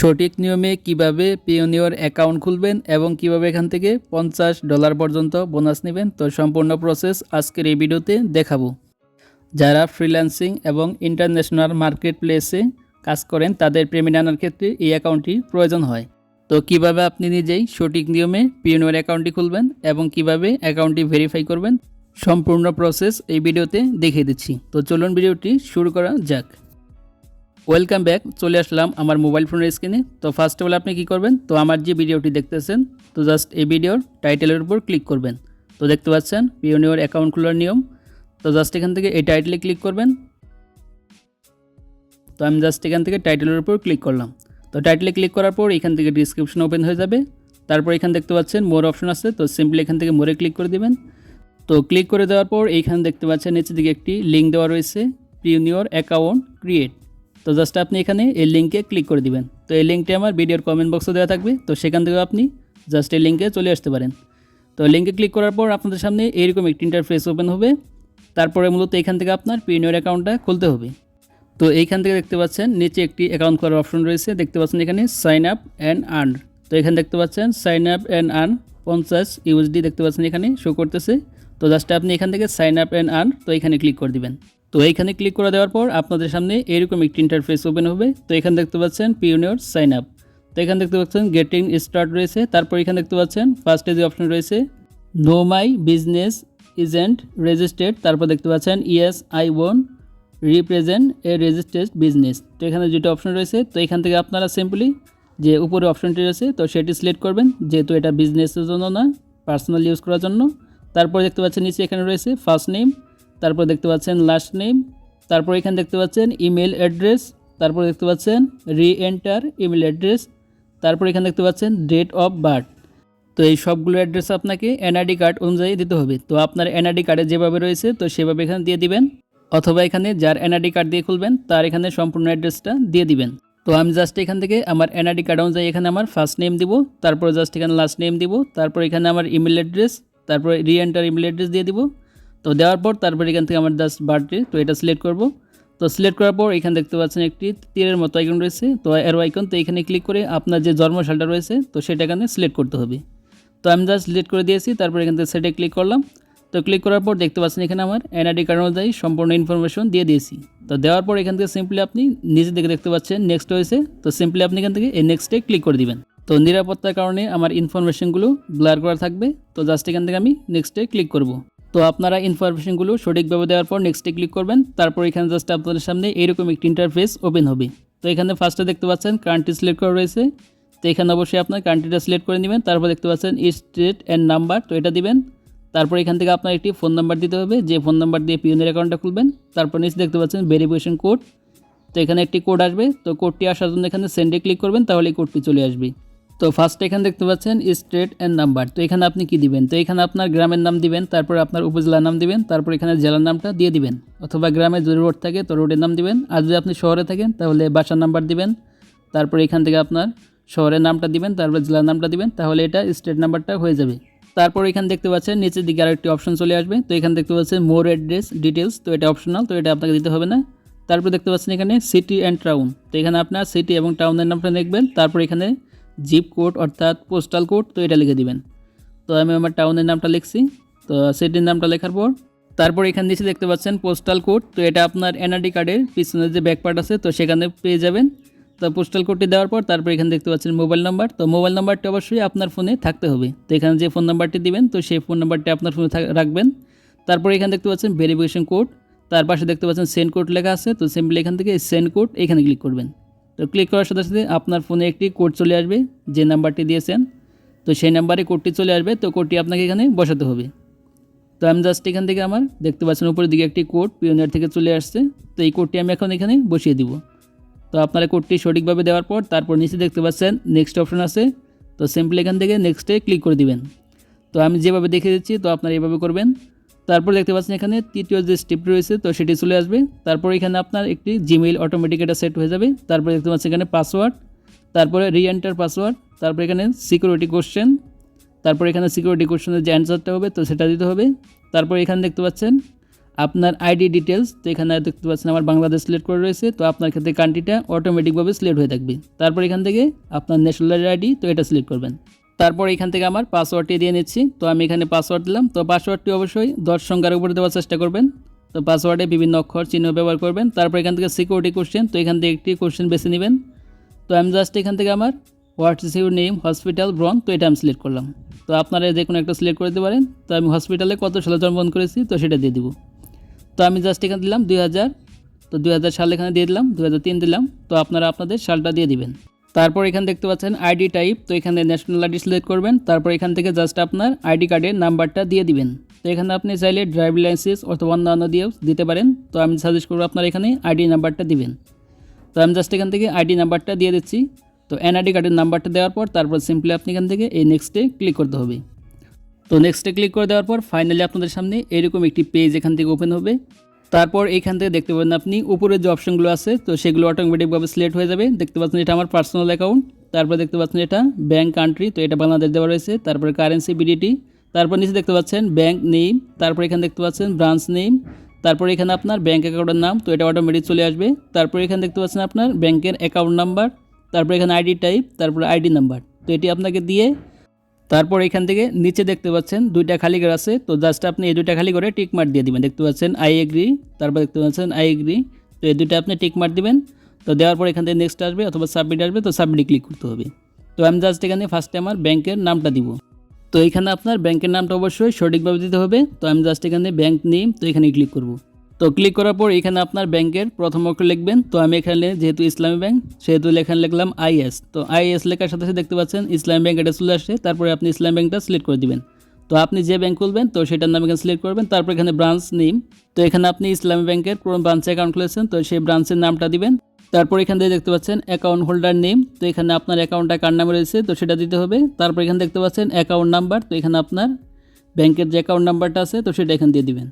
সঠিক নিয়মে কীভাবে পিওনিয়র অ্যাকাউন্ট খুলবেন এবং কীভাবে এখান থেকে পঞ্চাশ ডলার পর্যন্ত বোনাস নেবেন, তো সম্পূর্ণ প্রসেস আজকের এই ভিডিওতে দেখাবো। যারা ফ্রিল্যান্সিং এবং ইন্টারন্যাশনাল মার্কেট প্লেসে কাজ করেন, তাদের পেমেন্ট আনার ক্ষেত্রে এই অ্যাকাউন্টটি প্রয়োজন হয়। তো কীভাবে আপনি নিজেই সঠিক নিয়মে পিওনিয়র অ্যাকাউন্টটি খুলবেন এবং কীভাবে অ্যাকাউন্টটি ভেরিফাই করবেন, সম্পূর্ণ প্রসেস এই ভিডিওতে দেখিয়ে দিচ্ছি। তো চলুন ভিডিওটি শুরু করা যাক। ওয়েলকাম ব্যাক চলে আসলাম আমার মোবাইল ফোনের স্ক্রিনে তো ফার্স্ট অফ অল আপনি কী করবেন? তো আমার যে ভিডিওটি দেখতেছেন, তো জাস্ট এই ভিডিওর টাইটেলের উপর ক্লিক করবেন। তো দেখতে পাচ্ছেন পিওনিয়র অ্যাকাউন্ট খোলার নিয়ম। তো জাস্ট এখান থেকে এই টাইটেলে ক্লিক করবেন। তো আমি জাস্ট এখান থেকে টাইটেলের উপর ক্লিক করলাম। তো টাইটেলে ক্লিক করার পর এখান থেকে ডিসক্রিপশন ওপেন হয়ে যাবে। তারপর এখানে দেখতে পাচ্ছেন মোর অপশন আছে। তো সিম্পলি এখান থেকে মোরে ক্লিক করে দেবেন। তো ক্লিক করে দেওয়ার পর এইখানে দেখতে পাচ্ছেন, নিচের দিকে একটি লিঙ্ক দেওয়া রয়েছে পিওনিয়র অ্যাকাউন্ট ক্রিয়েট তো জাস্ট আপনি এখানে এই লিঙ্কে ক্লিক করে দিবেন। তো এই লিঙ্কটি আমার ভিডিওর কমেন্ট বক্সে দেওয়া থাকবে। তো সেখান থেকে আপনি জাস্ট এই লিঙ্কে চলে আসতে পারেন। তো লিঙ্কে ক্লিক করার পর আপনাদের সামনে এইরকম একটি ইন্টারফেস ওপেন হবে। তারপরে মূলত এখান থেকে আপনার পিওনিয়র অ্যাকাউন্টটা খুলতে হবে। তো এইখান থেকে দেখতে পাচ্ছেন, নিচে একটি অ্যাকাউন্ট করার অপশন রয়েছে। দেখতে পাচ্ছেন এখানে সাইন আপ অ্যান্ড আর্ন তো এখানে দেখতে পাচ্ছেন সাইন আপ অ্যান্ড আর্ন পঞ্চাশ ইউএসডি দেখতে পাচ্ছেন এখানে শো করতেছে। তো জাস্ট আপনি এখান থেকে সাইন আপ অ্যান্ড আর্ন তো এখানে ক্লিক করে দিবেন। তো এইখানে ক্লিক করে দেওয়ার পর আপনাদের সামনে এরকম একটি ইন্টারফেস ওপেন হবে। তো এখানে দেখতে পাচ্ছেন পিওনিয়র সাইন আপ তো এখানে দেখতে পাচ্ছেন গেটিং স্টার্ট রয়েছে। তারপর এখানে দেখতে পাচ্ছেন ফার্স্টে যে অপশন রয়েছে no my business isn't registered তারপর দেখতে পাচ্ছেন yes I own represent a registered business তো এখানে যেটা অপশন রয়েছে। তো এখান থেকে আপনারা সিম্পলি যে উপরে অপশনটি রয়েছে, তো সেটি সিলেক্ট করবেন। যেহেতু এটা বিজনেসের জন্য না পার্সোনাল ইউজ করার জন্য। তারপর দেখতে পাচ্ছেন নিচে এখানে রয়েছে ফার্স্ট নেম তারপর দেখতে পাচ্ছেন লাস্ট নেম তারপর এখানে দেখতে পাচ্ছেন ইমেল অ্যাড্রেস তারপর দেখতে পাচ্ছেন রি এন্টার ইমেল অ্যাড্রেস তারপর এখানে দেখতে পাচ্ছেন ডেট অফ বার্থ তো এই সবগুলো অ্যাড্রেস আপনাকে এনআইডি কার্ড অনুযায়ী দিতে হবে। তো আপনার এনআইডি কার্ডে যেভাবে রয়েছে, তো সেভাবে এখানে দিয়ে দিবেন। অথবা এখানে যার এনআইডি কার্ড দিয়ে খুলবেন, তার এখানে সম্পূর্ণ অ্যাড্রেসটা দিয়ে দিবেন। তো আমি জাস্ট এখান থেকে আমার এনআইডি কার্ড অনুযায়ী এখানে আমার ফার্স্ট নেম দিব, তারপর জাস্ট এখানে লাস্ট নেম দিব, তারপর এখানে আমার ইমেল অ্যাড্রেস তারপর রি এন্টার ইমেল অ্যাড্রেস দিয়ে দিব। তো দেওয়ার পর তারপর এখান থেকে আমার জাস্ট বার্থডে তো এটা সিলেক্ট করব। তো সিলেক্ট করার পর এখানে দেখতে পাচ্ছেন একটি তীরের মতো আইকন রয়েছে। তো এরো আইকন তো এখানে ক্লিক করে আপনার যে জন্মসালটা রয়েছে, তো সেটা এখানে সিলেক্ট করতে হবে। তো আমি জাস্ট সিলেক্ট করে দিয়েছি, তারপর এখান থেকে সেটে ক্লিক করলাম। তো ক্লিক করার পর দেখতে পাচ্ছেন এখানে আমার এনআইডি কার্ড অনুযায়ী সম্পূর্ণ ইনফরমেশন দিয়ে দিয়েছি। তো দেওয়ার পর এখান থেকে সিম্পলি আপনি নিজে থেকে দেখতে পাচ্ছেন নেক্সট হয়েছে তো সিম্পলি আপনি এখান থেকে এই নেক্সটে ক্লিক করে দিবেন। তো নিরাপত্তার কারণে আমার ইনফরমেশনগুলো ব্লার করা থাকবে। তো জাস্ট এখান থেকে আমি নেক্সটে ক্লিক করব। তো আপনারা ইনফরমেশনগুলো সঠিকভাবে দেওয়ার পর নেক্সটে ক্লিক করবেন, তারপর এখানে জাস্ট আপনাদের সামনে এইরকম একটি ইন্টারফেস ওপেন হবে। তো এখানে ফার্স্টে দেখতে পাচ্ছেন কান্ট্রি সিলেক্ট করা রয়েছে। তো এখানে অবশ্যই আপনার কান্ট্রিটা সিলেক্ট করে নেবেন, তারপর দেখতে পাচ্ছেন স্টেট অ্যান্ড নাম্বার তো এটা দিবেন। তারপর এখান থেকে আপনার একটি ফোন নাম্বার দিতে হবে, যে ফোন নাম্বার দিয়ে পিওনের অ্যাকাউন্টটা খুলবেন। তারপর নিচে দেখতে পাচ্ছেন ভেরিফিকেশন কোড তো এখানে একটি কোড আসবে। তো কোডটি আসার জন্য এখানে সেন্ডে ক্লিক করবেন, তাহলে এই কোডটি চলে আসবে। তো ফার্স্ট এখানে দেখতে পাচ্ছেন স্টেট অ্যান্ড নাম্বার তো এখানে আপনি কি দিবেন? তো এখানে আপনার গ্রামের নাম দিবেন, তারপর আপনার উপজেলার নাম দিবেন, তারপর এখানে জেলার নামটা দিয়ে দিবেন। অথবা গ্রামে যদি রোড থাকে, তো রোডের নাম দিবেন। আর যদি আপনি শহরে থাকেন, তাহলে বাসার নাম্বার দিবেন। তারপর এখান থেকে আপনার শহরের নামটা দিবেন, তারপর জেলার নামটা দিবেন, তাহলে এটা স্টেট নাম্বারটা হয়ে যাবে। তারপর এখানে দেখতে পাচ্ছেন, নিচের দিকে আরেকটি অপশন চলে আসবে। তো এখানে দেখতে পাচ্ছেন মোর অ্যাড্রেস ডিটেলস তো এটা অপশনাল তো এটা আপনাকে দিতে হবে না। তারপর দেখতে পাচ্ছেন এখানে সিটি অ্যান্ড টাউন তো এখানে আপনার সিটি এবং টাউনের নামটা দেখবেন। তারপর এখানে জিপ কোড অর্থাৎ পোস্টাল কোড তো এটা লিখে দিবেন। তো আমি আমার টাউনের নামটা লিখছি। তো সিটির নামটা লেখার পর, তারপর এখানে নিচে দেখতে পাচ্ছেন পোস্টাল কোড তো এটা আপনার এনআরডি কার্ডের পিছনে যে ব্যাক পার্ট আছে, তো সেখানে পেয়ে যাবেন। তো পোস্টাল কোডটি দেওয়ার পর, তারপর এখানে দেখতে পাচ্ছেন মোবাইল নাম্বার তো মোবাইল নাম্বারটি অবশ্যই আপনার ফোনে থাকতে হবে। তো এখানে যে ফোন নাম্বারটি দিবেন, তো সেই ফোন নাম্বারটি আপনার ফোনে রাখবেন। তারপর এখানে দেখতে পাচ্ছেন ভেরিফিকেশন কোড তার পাশে দেখতে পাচ্ছেন সেন্ড কোড লেখা আছে, তো সিম্পলি এখান থেকে সেন্ড কোড এখানে ক্লিক করবেন। তো ক্লিক করার সাথে সাথে আপনার ফোনে একটি কোড চলে আসবে, যে নাম্বারটি দিয়েছেন। তো সেই নাম্বারে কোডটি চলে আসবে, তো কোডটি আপনাকে এখানে বসাতে হবে। তো আমি জাস্ট এখান থেকে আমার দেখতে পাচ্ছেন উপরের দিকে একটি কোড পিওনিয়ার থেকে চলে আসছে। তো এই কোডটি আমি এখন এখানে বসিয়ে দিব। তো আপনারা কোডটি সঠিকভাবে দেওয়ার পর তারপর নিচে দেখতে পাচ্ছেন নেক্সট অপশন আছে। তো সিম্পলি এখান থেকে নেক্সটে ক্লিক করে দিবেন। তো আমি যেভাবে দেখে দিচ্ছি, তো আপনারা এভাবে করবেন। তারপর দেখতে পাচ্ছেন এখানে তৃতীয় যে স্টেপ রয়েছে, তো সেটি চলে আসবে। তারপর এখানে আপনার একটি জিমেইল অটোমেটিক এটা সেট হয়ে যাবে। তারপর দেখতে পাচ্ছেন এখানে পাসওয়ার্ড তারপরে রি এন্টার পাসওয়ার্ড তারপর এখানে সিকিউরিটি কোশ্চেন তারপর এখানে সিকিউরিটি কোশ্চেনের যে অ্যান্সারটা হবে, তো সেটা দিতে হবে। তারপর এখানে দেখতে পাচ্ছেন আপনার আইডি ডিটেলস তো এখানে দেখতে পাচ্ছেন আমার বাংলাদেশ সিলেক্ট করে রয়েছে, তো আপনার ক্ষেত্রে কান্ট্রিটা অটোমেটিকভাবে সিলেক্ট হয়ে থাকবে। তারপর এখান থেকে আপনার ন্যাশনাল আইডি তো এটা সিলেক্ট করবেন। তারপর এখান থেকে আমার পাসওয়ার্ডটি দিয়ে নিচ্ছি। তো আমি এখানে পাসওয়ার্ড দিলাম। তো পাসওয়ার্ডটি অবশ্যই দশ সংখ্যার উপরে দেওয়ার চেষ্টা করবেন। তো পাসওয়ার্ডে বিভিন্ন অক্ষর, চিহ্ন ব্যবহার করবেন। তারপর এখান থেকে সিকিউরিটি কোশ্চেন তো এখান থেকে একটি কোশ্চেন বেছে নেবেন। তো আমি জাস্ট এখান থেকে আমার what's is your name hospital ব্রন তো এটা আমি সিলেক্ট করলাম। তো আপনারা যে কোনো একটা সিলেক্ট করে দিতে পারেন। তো আমি হসপিটালে কত সালে জন্মগ্রহণ করেছি, তো সেটা দিয়ে দিব। তো আমি জাস্ট এখানে দিলাম দুই হাজার। তো দুই হাজার সাল এখানে দিয়ে দিলাম, দুই হাজার তিন দিলাম। তো আপনারা আপনাদের সালটা দিয়ে দিবেন। তারপর এখানে দেখতে পাচ্ছেন আইডি টাইপ, তো এখানে ন্যাশনাল আইডি সিলেক্ট করবেন, তারপর এখান থেকে জাস্ট আপনার আইডি কার্ডের নাম্বারটা দিয়ে দিবেন। তো এখানে আপনি চাইলে ড্রাইভিং লাইসেন্স অথবা অন্যান্য দিয়েও দিতে পারেন, তো আমি সাজেস্ট করব আপনার এখানে আইডি নাম্বারটা দিবেন। তো আমি জাস্ট এখান থেকে আইডি নাম্বারটা দিয়ে দিচ্ছি, তো এনআইডি কার্ডের নাম্বারটা দেওয়ার পর তারপর সিম্পলি আপনি এখান থেকে এই নেক্সটে ক্লিক করতে হবে। তো নেক্সটে ক্লিক করে দেওয়ার পর ফাইনালি আপনাদের সামনে এরকম একটি পেজ এখান থেকে ওপেন হবে। তারপর এইখান থেকে দেখতে পাবেন আপনি উপরে যে অপশনগুলো আছে, তো সেগুলো অটোমেটিকভাবে সিলেক্ট হয়ে যাবে। দেখতে পাচ্ছেন এটা আমার পার্সোনাল অ্যাকাউন্ট তারপর দেখতে পাচ্ছেন এটা ব্যাঙ্ক কান্ট্রি তো এটা বাংলাদেশ দেওয়া রয়েছে। তারপরে কারেন্সি বিডিটি তারপর নিচে দেখতে পাচ্ছেন ব্যাঙ্ক নেম তারপর এখানে দেখতে পাচ্ছেন ব্রাঞ্চ নেম তারপর এখানে আপনার ব্যাঙ্ক অ্যাকাউন্টের নাম, তো এটা অটোমেটিক চলে আসবে। তারপর এখানে দেখতে পাচ্ছেন আপনার ব্যাঙ্কের অ্যাকাউন্ট নাম্বার তারপর এখানে আইডি টাইপ তারপর আইডি নাম্বার তো এটি আপনাকে দিয়ে তারপর এখান থেকে নিচে দেখতে পাচ্ছেন দুইটা খালি ঘর আছে। তো জাস্ট আপনি এই দুইটা খালি করে টিক মার্ক দিয়ে দিবেন। দেখতে পাচ্ছেন আই এগ্রি তারপর দেখতে পাচ্ছেন আই এগ্রি তো এই দুইটা আপনি টিক মার্ক দিবেন। তো দেওয়ার পর এখান থেকে নেক্সট আসবে অথবা সাবমিট আসবে, তো সাবমিটে ক্লিক করতে হবে। তো আমি জাস্ট এখানে ফার্স্টে আমার ব্যাংকের নামটা দিব। তো এখানে আপনার ব্যাংকের নামটা অবশ্যই সঠিকভাবে দিতে হবে। তো আমি জাস্ট এখানে ব্যাংক নেম তো এখানে ক্লিক করব। তো ক্লিক করার পর এখানে আপনার ব্যাংকের প্রথম অক্ষর লিখবেন। তো আমি এখানে যেহেতু ইসলামী ব্যাংক সেহেতু এখানে লিখলাম আইএস তো আইএস লেখার সাথে সাথে দেখতে পাচ্ছেন, ইসলামী ব্যাংক এটা চলে আসছে। তারপরে আপনি ইসলামী ব্যাংকটা সিলেক্ট করে দিবেন। তো আপনি যে ব্যাংক খুলবেন, তো সেটার নাম এখানে সিলেক্ট করবেন। তারপর এখানে ব্রাঞ্চ নেম তো এখানে আপনি ইসলামী ব্যাংকের পুরো ব্রাঞ্চে অ্যাকাউন্ট খুলেছেন, তো সেই ব্রাঞ্চের নামটা দিবেন। তারপর এখান থেকে দেখতে পাচ্ছেন অ্যাকাউন্ট হোল্ডার নেম তো এখানে আপনার অ্যাকাউন্টটা কার নামে রয়েছে, তো সেটা দিতে হবে। তারপর এখানে দেখতে পাচ্ছেন অ্যাকাউন্ট নাম্বার তো এখানে আপনার ব্যাংকের যে অ্যাকাউন্ট নাম্বারটা আছে, তো সেটা এখানে দিয়ে দিবেন।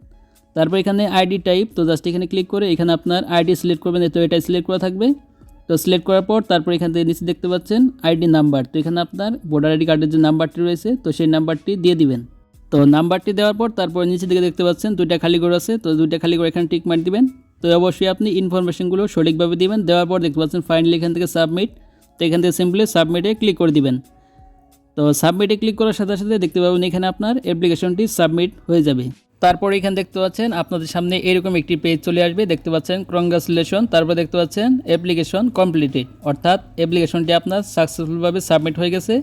তারপর এখানে আইডি টাইপ তো জাস্ট এখানে ক্লিক করে এখানে আপনার আইডি সিলেক্ট করবেন, তো এটাই সিলেক্ট করা থাকবে। তো সিলেক্ট করার পর তারপর এখান থেকে নিচে দেখতে পাচ্ছেন আইডি নাম্বার তো এখানে আপনার ভোটার আইডি কার্ডের যে নাম্বারটি রয়েছে, তো সেই নাম্বারটি দিয়ে দিবেন। তো নাম্বারটি দেওয়ার পর তারপর নিচে দিকে দেখতে পাচ্ছেন দুইটা খালি করে আছে, তো দুইটা খালি করে এখানে টিক দিবেন। তো অবশ্যই আপনি ইনফরমেশনগুলো সঠিকভাবে দিবেন, দেওয়ার পর দেখতে পাচ্ছেন ফাইনালি এখান থেকে সাবমিট তো এখান থেকে সিম্পলি সাবমিটে ক্লিক করে দিবেন। তো সাবমিটে ক্লিক করার সাথে সাথে দেখতে পাবেন এখানে আপনার অ্যাপ্লিকেশনটি সাবমিট হয়ে যাবে। তারপর এখানে দেখতে পাচ্ছেন আপনাদের সামনে এরকম একটি পেজ চলে আসবে। দেখতে পাচ্ছেন কংগ্রাচুলেশন তারপর দেখতে পাচ্ছেন অ্যাপ্লিকেশন কমপ্লিটেড অর্থাৎ অ্যাপ্লিকেশনটি আপনার সাকসেসফুলভাবে সাবমিট হয়ে গেছে।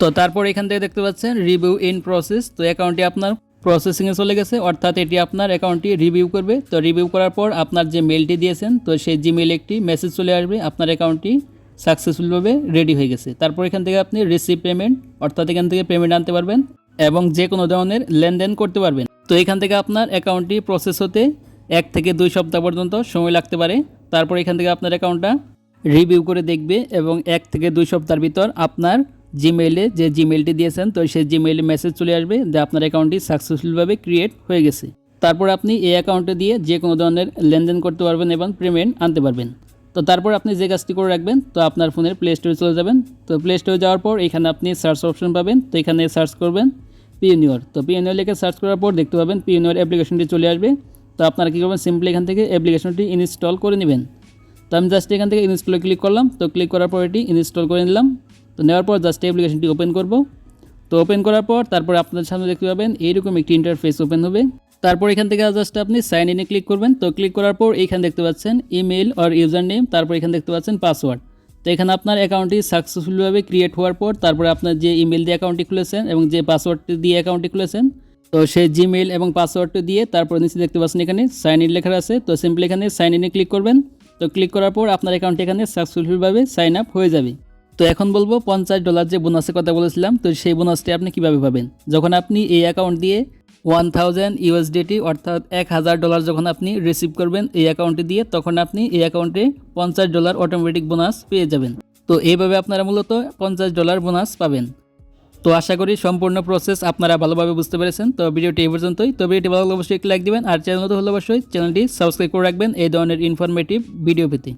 তো তারপর এখান থেকে দেখতে পাচ্ছেন রিভিউ ইন প্রসেস তো অ্যাকাউন্টটি আপনার প্রসেসিংয়ে চলে গেছে, অর্থাৎ এটি আপনার অ্যাকাউন্টটি রিভিউ করবে। তো রিভিউ করার পর আপনার যে মেলটি দিয়েছেন, তো সেই জিমেইলে একটি মেসেজ চলে আসবে, আপনার অ্যাকাউন্টটি সাকসেসফুলভাবে রেডি হয়ে গেছে। তারপর এখান থেকে আপনি রিসিভ পেমেন্ট অর্থাৎ এখান থেকে পেমেন্ট আনতে পারবেন এবং যে কোনো ধরনের লেনদেন করতে পারবেন। তো এখান থেকে আপনার অ্যাকাউন্টটি প্রসেস হতে এক থেকে দুই সপ্তাহ পর্যন্ত সময় লাগতে পারে। তারপর এখান থেকে আপনার অ্যাকাউন্টটা রিভিউ করে দেখবে এবং এক থেকে দুই সপ্তাহের ভিতর আপনার জিমেইলে যে জিমেইলটি দিয়েছেন, তো সেই জিমেইলে মেসেজ চলে আসবে যে আপনার অ্যাকাউন্টটি সাকসেসফুলভাবে ক্রিয়েট হয়ে গেছে। তারপর আপনি এই অ্যাকাউন্টে দিয়ে যে কোনো ধরনের লেনদেন করতে পারবেন এবং পেমেন্ট আনতে পারবেন। তো তারপর আপনি যে কাজটি করে রাখবেন, তো আপনার ফোনের প্লে স্টোরে চলে যাবেন। তো প্লে স্টোরে যাওয়ার পর এখানে আপনি সার্চ অপশন পাবেন। তো এখানে সার্চ করবেন। পিওনিয়র তো পিওনিয়র লিখে সার্চ করার পর দেখতে পাবেন পিওনিয়র অ্যাপ্লিকেশনটি চলে আসবে। তো আপনারা কী করবেন? সিম্পলি এখান থেকে অ্যাপ্লিকেশনটি ইনস্টল করে নেবেন। তো আমি জাস্ট এখান থেকে ইনস্টলে ক্লিক করলাম। তো ক্লিক করার পর এটি ইনস্টল করে নিলাম। তো নেওয়ার পর জাস্ট অ্যাপ্লিকেশনটি ওপেন করব। তো ওপেন করার পর তারপর আপনাদের সামনে দেখতে পাবেন এইরকম একটি ইন্টারফেস ওপেন হবে। তারপর এখান থেকে জাস্ট আপনি সাইন ইনে ক্লিক করবেন। তো ক্লিক করার পর এখানে দেখতে পাচ্ছেন ইমেল আর ইউজার নেম তারপর এখানে দেখতে পাচ্ছেন পাসওয়ার্ড তো এখানে আপনার অ্যাকাউন্টটি সাকসেসফুলভাবে ক্রিয়েট হওয়ার পর তারপরে আপনার যে ইমেল দিয়ে অ্যাকাউন্টটি খুলেছেন এবং যে পাসওয়ার্ডটি দিয়ে অ্যাকাউন্টটি খুলেছেন, তো সেই জিমেল এবং পাসওয়ার্ডটি দিয়ে তারপর নিচে দেখতে পাচ্ছেন এখানে সাইন ইন লেখা আছে, তো সিম্পলি এখানে সাইন ইনে ক্লিক করবেন, তো ক্লিক করার পর আপনার অ্যাকাউন্ট এখানে সাকসেসফুলভাবে সাইন আপ হয়ে যাবে। তো এখন বলব পঞ্চাশ ডলার যে বোনাসের কথা বলেছিলাম, তো সেই বোনাসটি আপনি কীভাবে পাবেন? যখন আপনি এই অ্যাকাউন্ট দিয়ে ওয়ান থাউজেন্ড ইউএসডিটি অর্থাৎ এক হাজার ডলার যখন আপনি রিসিভ করবেন এই অ্যাকাউন্টে দিয়ে, তখন আপনি এই অ্যাকাউন্টে পঞ্চাশ ডলার অটোমেটিক বোনাস পেয়ে যাবেন। তো এইভাবে আপনারা মূলত পঞ্চাশ ডলার বোনাস পাবেন। তো আশা করি সম্পূর্ণ প্রসেস আপনারা ভালোভাবে বুঝতে পেরেছেন। তো ভিডিওটি এই পর্যন্তই। তো ভিডিওটি ভালো অবশ্যই লাইক দিবেন। আর চ্যানেল তো হলে অবশ্যই চ্যানেলটি সাবস্ক্রাইব করে রাখবেন। এই ধরনের ইনফরমেটিভ ভিডিও পেতে।